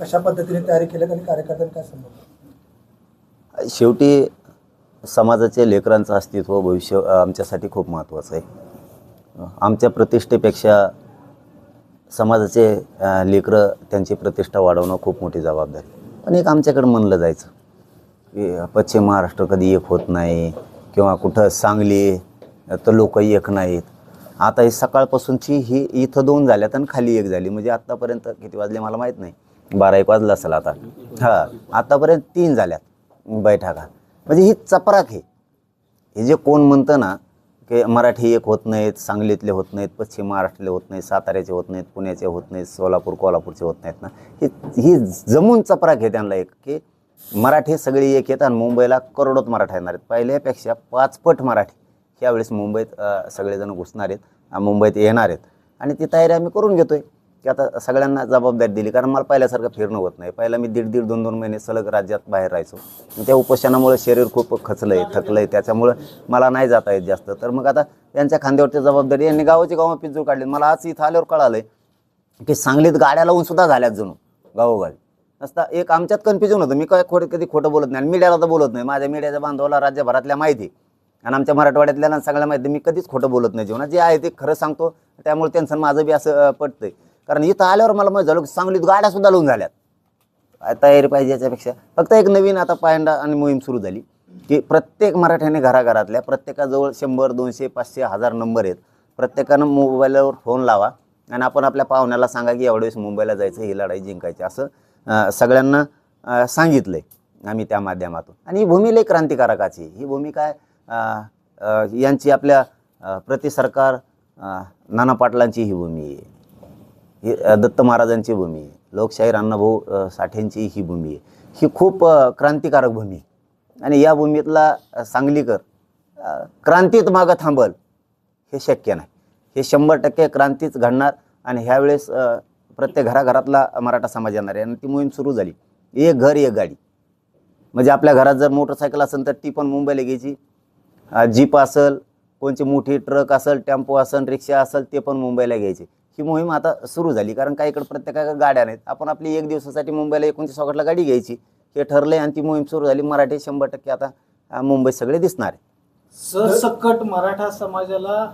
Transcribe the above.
कशा पद्धतीने तयारी केल्यात आणि कार्यकर्त्यांनी काय संबंध शेवटी समाजाचे लेकरांचं अस्तित्व भविष्य आमच्यासाठी खूप महत्त्वाचं आहे. आमच्या प्रतिष्ठेपेक्षा समाजाचे लेकरं त्यांची प्रतिष्ठा वाढवणं खूप मोठी जबाबदारी पण एक आमच्याकडं म्हणलं जायचं की पश्चिम महाराष्ट्र कधी एक होत नाही किंवा कुठं सांगली तर लोक एक नाहीत. आता ही सकाळपासूनची ही इथं दोन झाल्यात आणि खाली एक झाली. म्हणजे आत्तापर्यंत किती वाजले मला माहीत नाही. बारा एक वाजला असेल आता. हां आतापर्यंत तीन झाल्यात बैठका. म्हणजे ही चपराक आहे. हे जे कोण म्हणतं ना की मराठी एक होत नाहीत सांगलीतले होत नाहीत पश्चिम महाराष्ट्रातले होत नाहीत साताऱ्याचे होत नाहीत पुण्याचे होत नाहीत सोलापूर कोल्हापूरचे होत नाहीत ना. ही ही जमून चपराक आहे त्यांना एक की मराठी सगळी एक येतात आणि मुंबईला करोडोत मराठा येणार आहेत. पहिल्यापेक्षा पाचपट मराठी यावेळेस मुंबईत सगळेजण घुसणार आहेत मुंबईत येणार आहेत. आणि ती तयारी आम्ही करून घेतो आहे की आता सगळ्यांना जबाबदारी दिली. कारण मला पहिल्यासारखं फिरणं होत नाही. पहिला मी दीड दीड दोन दोन महिने सलग राज्यात बाहेर राहायचो. त्या उपोषणामुळे शरीर खूप खचलं आहे थकलं आहे त्याच्यामुळं मला नाही जाता येत जास्त. तर मग आता यांच्या खांद्यावरती जबाबदारी यांनी गावाची गावं पिंजूर काढली. मला आज इथं आल्यावर कळालं की सांगलीत गाड्या लावून सुद्धा झाल्यात जणू गावोगावी. नसता एक आमच्यात कन्फ्युजन होतं. मी काय खोट कधी खोटं बोलत नाही आणि मीडियाला तर बोलत नाही. माझ्या मीडियाच्या बांधवाला राज्यभरातल्या माहिती आणि आमच्या मराठवाड्यातल्या सगळ्या माहिती मी कधीच खोटं बोलत नाही जेवणा जे आहे ते खरं सांगतो. त्यामुळे त्यांचं माझं बी असं अं, पटतंय. कारण इथं आल्यावर मला माहीत झालं की सांगलीत गाड्या सुद्धा लावून झाल्यात. काय तयारी पाहिजे याच्यापेक्षा. फक्त एक नवीन आता पायंडा आणि मोहीम सुरू झाली की प्रत्येक मराठ्याने घराघरातल्या प्रत्येकाजवळ शंभर दोनशे पाचशे हजार नंबर आहेत. प्रत्येकानं मोबाईलवर फोन लावा आणि आपण आपल्या पाहुण्याला सांगा की एवढ्या वेळेस मुंबईला जायचं ही लढाई जिंकायची. असं सगळ्यांना सांगितलं आहे आम्ही त्या माध्यमातून. आणि ही भूमी लई क्रांतिकारकाची आहे. ही भूमी काय यांची आपल्या प्रति सरकार नाना पाटलांची ही भूमी आहे. ही दत्त महाराजांची भूमी आहे. लोकशाहीर अण्णाभाऊ साठ्यांची साठेंची ही भूमी आहे. ही खूप क्रांतिकारक भूमी आहे. आणि या भूमीतला सांगलीकर क्रांतीत मागं थांबल हे शक्य नाही. हे शंभर टक्के क्रांतीच घडणार आणि ह्यावेळेस प्रत्येक घराघरातला मराठा समाज येणार आहे. आणि ती मोहीम सुरू झाली. एक घर एक गाडी. म्हणजे आपल्या घरात जर मोटरसायकल असेल तर ती पण मुंबईला घ्यायची. जीप असेल कोणची मोठी ट्रक असेल टेम्पो असेल रिक्षा असेल ते पण मुंबईला घ्यायचे. ही मोहीम आता सुरू झाली. कारण काही इकडे प्रत्येका गाड्या नाहीत. आपण आपली एक दिवसासाठी मुंबईला एकोणतीस ऑगस्टला गाडी घ्यायची. हे ठरलंय आणि ती मोहीम सुरू झाली. मराठी शंभर टक्के आता मुंबईत सगळे दिसणार आहे सरसकट मराठा समाजाला